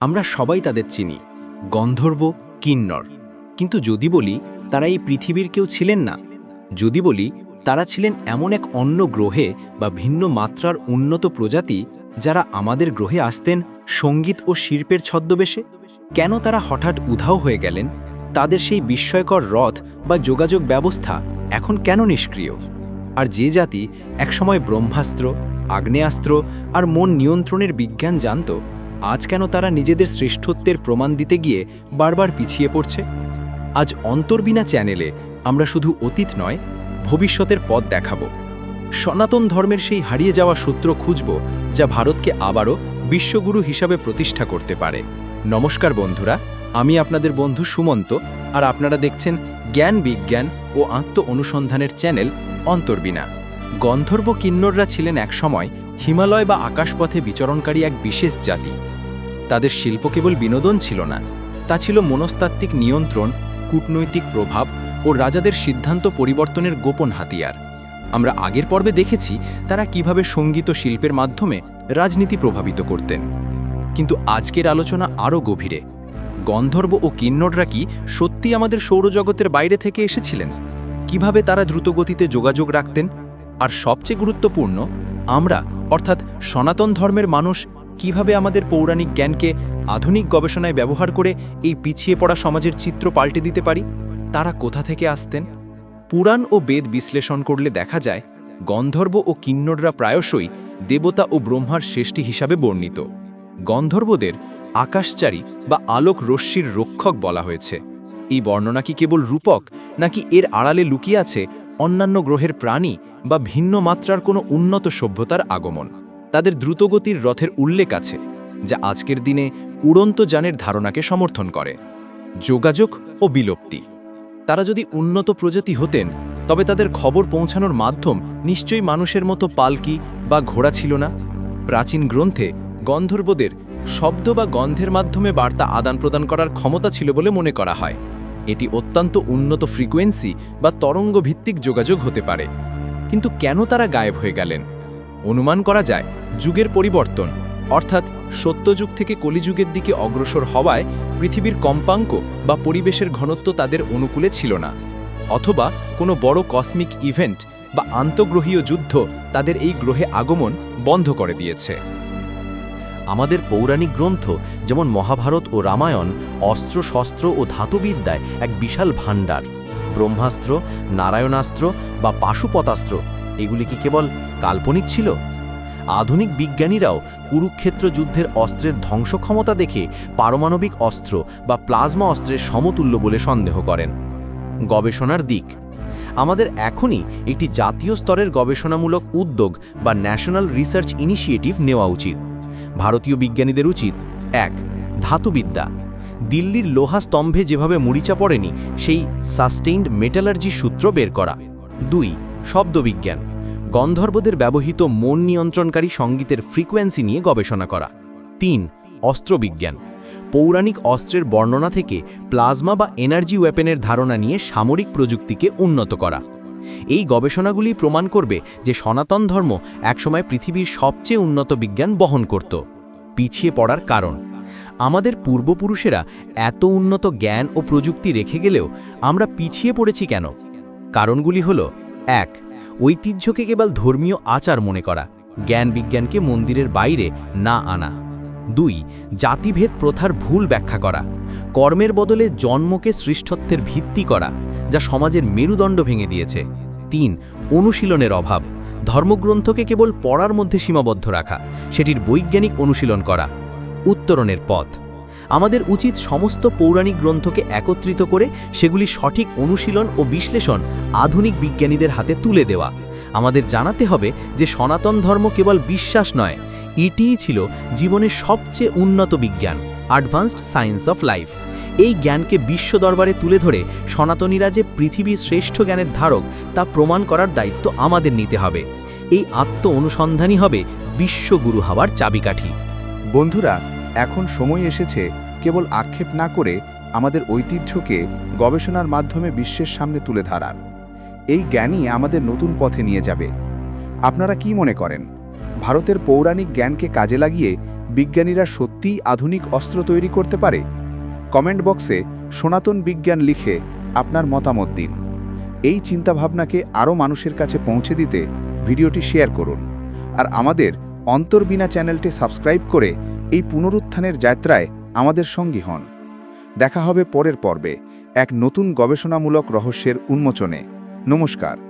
আমরা সবাই তাদের চিনি, গন্ধর্ব, কিন্নর। কিন্তু যদি বলি, তারা এই পৃথিবীর কেউ ছিলেন না। যদি বলি, তারা ছিলেন এমন এক অন্য গ্রহে বা ভিন্ন মাত্রার উন্নত প্রজাতি যারা আমাদের গ্রহে আসতেন সংগীত ও শিল্পের ছদ্মবেশে। কেন তারা হঠাৎ উধাও হয়ে গেলেন? তাদের সেই বিস্ময়কর রথ বা যোগাযোগ ব্যবস্থা এখন কেন নিষ্ক্রিয়? আর যে জাতি একসময় ব্রহ্মাস্ত্র, আগ্নেয়াস্ত্র আর মন নিয়ন্ত্রণের বিজ্ঞান জানত আজ কেন তারা নিজেদের শ্রেষ্ঠত্বের প্রমাণ দিতে গিয়ে বারবার পিছিয়ে পড়ছে? আজ অন্তর্বিনা চ্যানেলে আমরা শুধু অতীত নয়, ভবিষ্যতের পথ দেখাব। সনাতন ধর্মের সেই হারিয়ে যাওয়া সূত্র খুঁজব যা ভারতকে আবারও বিশ্বগুরু হিসাবে প্রতিষ্ঠা করতে পারে। নমস্কার বন্ধুরা, আমি আপনাদের বন্ধু সুমন্ত আর আপনারা দেখছেন জ্ঞান বিজ্ঞান ও আত্ম অনুসন্ধানের চ্যানেল অন্তর্বিনা গন্ধর্ব কিন্নররা ছিলেন একসময় হিমালয় বা আকাশপথে বিচরণকারী এক বিশেষ জাতি। তাদের শিল্প কেবল বিনোদন ছিল না, তা ছিল মনস্তাত্ত্বিক নিয়ন্ত্রণ, কূটনৈতিক প্রভাব ও রাজাদের সিদ্ধান্ত পরিবর্তনের গোপন হাতিয়ার। আমরা আগের পর্বে দেখেছি তারা কীভাবে সংগীত শিল্পের মাধ্যমে রাজনীতি প্রভাবিত করতেন। কিন্তু আজকের আলোচনা আরও গভীরে। গন্ধর্ব ও কিন্নররা কি সত্যি আমাদের সৌরজগতের বাইরে থেকে এসেছিলেন? কীভাবে তারা দ্রুতগতিতে যোগাযোগ রাখতেন? আর সবচেয়ে গুরুত্বপূর্ণ, আমরা, অর্থাৎ সনাতন ধর্মের মানুষ কীভাবে আমাদের পৌরাণিক জ্ঞানকে আধুনিক গবেষণায় ব্যবহার করে এই পিছিয়ে পড়া সমাজের চিত্র পাল্টে দিতে পারি? তারা কোথা থেকে আসতেন? পুরাণ ও বেদ বিশ্লেষণ করলে দেখা যায়, গন্ধর্ব ও কিন্নররা প্রায়শই দেবতা ও ব্রহ্মার শ্রেষ্ঠী হিসাবে বর্ণিত। গন্ধর্বদের আকাশচারী বা আলোক রশ্মির রক্ষক বলা হয়েছে। এই বর্ণনা কি কেবল রূপক, নাকি এর আড়ালে লুকিয়ে আছে অন্যান্য গ্রহের প্রাণী বা ভিন্ন মাত্রার কোনো উন্নত সভ্যতার আগমন? তাদের দ্রুতগতির রথের উল্লেখ আছে, যা আজকের দিনে উড়ন্ত যানের ধারণাকে সমর্থন করে। যোগাযোগ ও বিলুপ্তি। তারা যদি উন্নত প্রজাতি হতেন, তবে তাদের খবর পৌঁছানোর মাধ্যম নিশ্চয়ই মানুষের মতো পালকি বা ঘোড়া ছিল না। প্রাচীন গ্রন্থে গন্ধর্বদের শব্দ বা গন্ধের মাধ্যমে বার্তা আদান প্রদান করার ক্ষমতা ছিল বলে মনে করা হয়। এটি অত্যন্ত উন্নত ফ্রিকোয়েন্সি বা তরঙ্গ ভিত্তিক যোগাযোগ হতে পারে। কিন্তু কেন তারা গায়েব হয়ে গেলেন? অনুমান করা যায়, যুগের পরিবর্তন, অর্থাৎ সত্যযুগ থেকে কলিযুগের দিকে অগ্রসর হওয়ায় পৃথিবীর কম্পাঙ্ক বা পরিবেশের ঘনত্ব তাদের অনুকূলে ছিল না। অথবা কোনো বড় কসমিক ইভেন্ট বা আন্তঃগ্রহীয় যুদ্ধ তাদের এই গ্রহে আগমন বন্ধ করে দিয়েছে। আমাদের পৌরাণিক গ্রন্থ যেমন মহাভারত ও রামায়ণ অস্ত্র শস্ত্র ও ধাতুবিদ্যায় এক বিশাল ভাণ্ডার। ব্রহ্মাস্ত্র, নারায়ণাস্ত্র বা পাশুপতাস্ত্র এগুলি কি কেবল কাল্পনিক ছিল? আধুনিক বিজ্ঞানীরাও কুরুক্ষেত্র যুদ্ধের অস্ত্রের ধ্বংস ক্ষমতা দেখে পারমাণবিক অস্ত্র বা প্লাজমা অস্ত্রের সমতুল্য বলে সন্দেহ করেন। গবেষণার দিক। আমাদের এখনই একটি জাতীয় স্তরের গবেষণামূলক উদ্যোগ বা ন্যাশনাল রিসার্চ ইনিশিয়েটিভ নেওয়া উচিত। ভারতীয় বিজ্ঞানীদের উচিত। এক, ধাতুবিদ্যা। দিল্লির লোহা স্তম্ভে যেভাবে মরিচা পড়েনি, সেই সাস্টেইনড মেটালার্জি সূত্র বের করা। দুই, শব্দবিজ্ঞান। গন্ধর্বদের ব্যবহৃত মন নিয়ন্ত্রণকারী সঙ্গীতের ফ্রিকোয়েন্সি নিয়ে গবেষণা করা। তিন, অস্ত্রবিজ্ঞান। পৌরাণিক অস্ত্রের বর্ণনা থেকে প্লাজমা বা এনার্জি ওয়েপেনের ধারণা নিয়ে সামরিক প্রযুক্তিকে উন্নত করা। এই গবেষণাগুলি প্রমাণ করবে যে সনাতন ধর্ম একসময় পৃথিবীর সবচেয়ে উন্নত বিজ্ঞান বহন করত। পিছিয়ে পড়ার কারণ, আমাদের পূর্বপুরুষেরা এত উন্নত জ্ঞান ও প্রযুক্তি রেখে গেলেও আমরা পিছিয়ে পড়েছি কেন? কারণগুলি হল, এক ঐতিহ্যকে কেবল ধর্মীয় আচার মনে করা জ্ঞান বিজ্ঞানকে মন্দিরের বাইরে না আনা। দুই, জাতিভেদ প্রথার ভুল ব্যাখ্যা করা, কর্মের বদলে জন্মকে শ্রেষ্ঠত্বের ভিত্তি করা, যা সমাজের মেরুদণ্ড ভেঙে দিয়েছে। তিন, অনুশীলনের অভাব, ধর্মগ্রন্থকে কেবল পড়ার মধ্যে সীমাবদ্ধ রাখা, সেটির বৈজ্ঞানিক অনুশীলন করা, উত্তরণের পথ। আমাদের উচিত সমস্ত পৌরাণিক গ্রন্থকে একত্রিত করে সেগুলি সঠিক অনুশীলন ও বিশ্লেষণ আধুনিক বিজ্ঞানীদের হাতে তুলে দেওয়া। আমাদের জানাতে হবে যে সনাতন ধর্ম কেবল বিশ্বাস নয়, এটিই ছিল জীবনের সবচেয়ে উন্নত বিজ্ঞান অ্যাডভান্সড সায়েন্স অফ লাইফ এই জ্ঞানকে বিশ্ব দরবারে তুলে ধরে সনাতনীরা যে পৃথিবীর শ্রেষ্ঠ জ্ঞানের ধারক তা প্রমাণ করার দায়িত্ব আমাদের নিতে হবে। এই আত্ম অনুসন্ধানই হবে বিশ্বগুরু হওয়ার চাবিকাঠি। বন্ধুরা এখন সময় এসেছে কেবল আক্ষেপ না করে আমাদের ঐতিহ্যকে গবেষণার মাধ্যমে বিশ্বের সামনে তুলে ধরার। এই জ্ঞানই আমাদের নতুন পথে নিয়ে যাবে। আপনারা কি মনে করেন? ভারতের পৌরাণিক জ্ঞানকে কাজে লাগিয়ে বিজ্ঞানীরা সত্যিই আধুনিক অস্ত্র তৈরি করতে পারে? কমেন্ট বক্সে সনাতন বিজ্ঞান লিখে আপনার মতামত দিন। এই চিন্তাভাবনাকে আরও মানুষের কাছে পৌঁছে দিতে ভিডিওটি শেয়ার করুন। আর আমাদের অন্তর্বিনা চ্যানেলটি সাবস্ক্রাইব করে এই পুনরুত্থানের যাত্রায় আমাদের সঙ্গী হন। দেখা হবে পরের পর্বে এক নতুন গবেষণামূলক রহস্যের উন্মোচনে। নমস্কার।